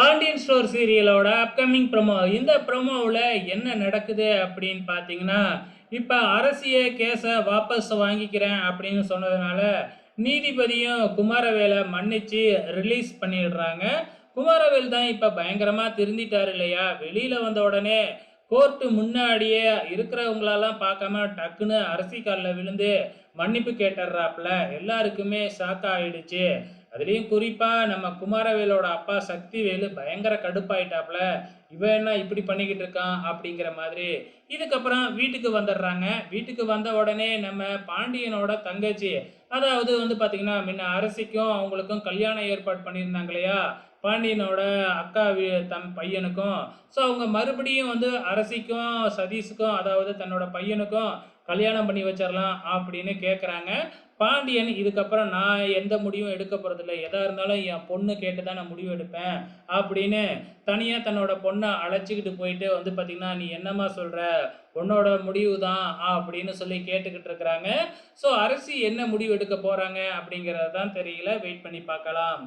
Pandian store சீரியலோட upcoming promo இந்த ப்ரோமோவில் என்ன நடக்குது அப்படின்னு பார்த்தீங்கன்னா இப்போ அரசிய கேஸை வாபஸ் வாங்கிக்கிறேன் அப்படின்னு சொன்னதுனால நீதிபதியும் குமாரவேலை மன்னிச்சு ரிலீஸ் பண்ணிடுறாங்க. குமாரவேல் தான் இப்போ பயங்கரமாக திருந்திட்டார் இல்லையா? வெளியில் வந்த உடனே கோர்ட்டு முன்னாடியே இருக்கிறவங்களெல்லாம் பார்க்காம டக்குன்னு அரசி காலில் விழுந்து மன்னிப்பு கேட்டுடுறாப்புல. எல்லாருக்குமே ஷாக் ஆகிடுச்சு அதுலேயும் குறிப்பாக நம்ம குமாரவேலோட அப்பா சக்திவேலு பயங்கர கடுப்பாயிட்டாப்புல இவன் என்ன இப்படி பண்ணிக்கிட்டு இருக்கான் அப்படிங்கிற மாதிரி. இதுக்கப்புறம் வீட்டுக்கு வந்துடுறாங்க. வீட்டுக்கு வந்த உடனே நம்ம பாண்டியனோட தங்கச்சி அதாவது வந்து பார்த்திங்கன்னா முன்ன அரசிக்கும் அவங்களுக்கும் கல்யாணம் ஏற்பாடு பண்ணியிருந்தாங்க இல்லையா? பாண்டியனோட அக்கா தம் பையனுக்கும். ஸோ அவங்க மறுபடியும் வந்து அரசிக்கும் சதீஷுக்கும் அதாவது தன்னோட பையனுக்கும் கல்யாணம் பண்ணி வச்சிடலாம் அப்படின்னு கேட்குறாங்க பாண்டியன் இதுக்கப்புறம் நான் எந்த முடிவும் எடுக்க போகிறதில்ல எதாக இருந்தாலும் என் பொண்ணு கேட்டு தான் நான் முடிவு எடுப்பேன் அப்படின்னு தனியாக தன்னோட பொண்ணை அழைச்சிக்கிட்டு போயிட்டு வந்து பார்த்திங்கன்னா நீ என்னம்மா சொல்கிற உன்னோட முடிவு தான் அப்படின்னு சொல்லி கேட்டுக்கிட்டு இருக்கிறாங்க. ஸோ அரசி என்ன முடிவு எடுக்க போகிறாங்க அப்படிங்கிறது தான் தெரியல. வெயிட் பண்ணி பார்க்கலாம்.